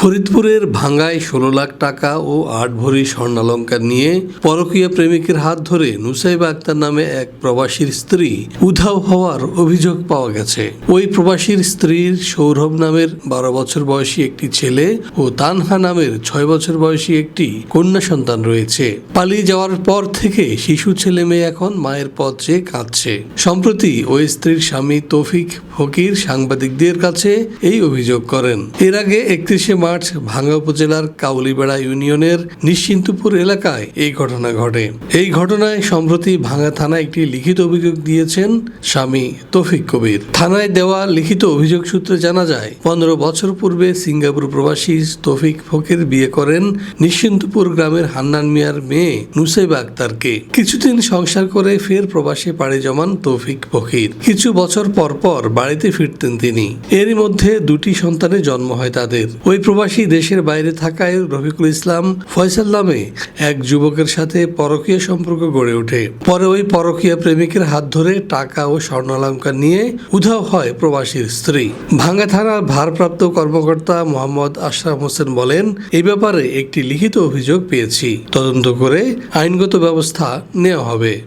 ফরিদপুরের ভাঙ্গায় ষোলো লাখ টাকা ও আট ভরি স্বর্ণালঙ্কার নিয়ে পরকীয়া প্রেমিকের হাত ধরে নুসাইবা আক্তার নামে এক প্রবাসীর স্ত্রী উধাও হওয়ার অভিযোগ পাওয়া গেছে। ওই প্রবাসীর স্ত্রীর সৌরভ নামের বারো বছর বয়সী একটি ছেলে ও তানহা নামের ছয় বছর বয়সী একটি কন্যা সন্তান রয়েছে। পালিয়ে যাওয়ার পর থেকে শিশু ছেলে মেয়ে এখন মায়ের পথ চেয়ে কাঁদছে। সম্প্রতি ওই স্ত্রীর স্বামী তৌফিক ফকির সাংবাদিকদের কাছে এই অভিযোগ করেন। এর আগে একত্রিশে মার্চ ভাঙ্গা উপজেলার কাউলিবেড়া ইউনিয়নের নিশ্চিন্তপুর এলাকায় এই ঘটনা ঘটে। এই ঘটনায় সম্প্রতি ভাঙ্গা থানায় একটি লিখিত অভিযোগ দিয়েছেন স্বামী তৌফিক কবির। থানায় দেওয়া লিখিত অভিযোগ সূত্রে জানা যায়, পনেরো বছর পূর্বে সিঙ্গাপুর প্রবাসী তৌফিক ফকির বিয়ে করেন নিশ্চিন্তপুর গ্রামের হান্নান মিয়ার মেয়ে নুসাইবা আক্তারকে। কিছুদিন সংসার করে ফের প্রবাসে পাড়ি জমান তৌফিক ফকির। কিছু বছর পর পর বাড়িতে ফিরতেন তিনি। এরই মধ্যে দুটি সন্তানের জন্ম হয় তাদের। ওই প্রবাসী দেশের বাইরে থাকায় রফিকুল ইসলাম ফয়সাল নামে এক যুবকের সাথে পরকীয় সম্পর্ক গড়ে ওঠে। পরে ওই পরকীয়া প্রেমিকের হাত ধরে টাকা ও স্বর্ণালঙ্কার নিয়ে উধাও হয় প্রবাসীর স্ত্রী। ভাঙ্গা থানার ভারপ্রাপ্ত কর্মকর্তা মোহাম্মদ আশরাফ হোসেন বলেন এই ব্যাপারে একটি লিখিত অভিযোগ পেয়েছি। তদন্ত করে আইনগত ব্যবস্থা নেওয়া হবে।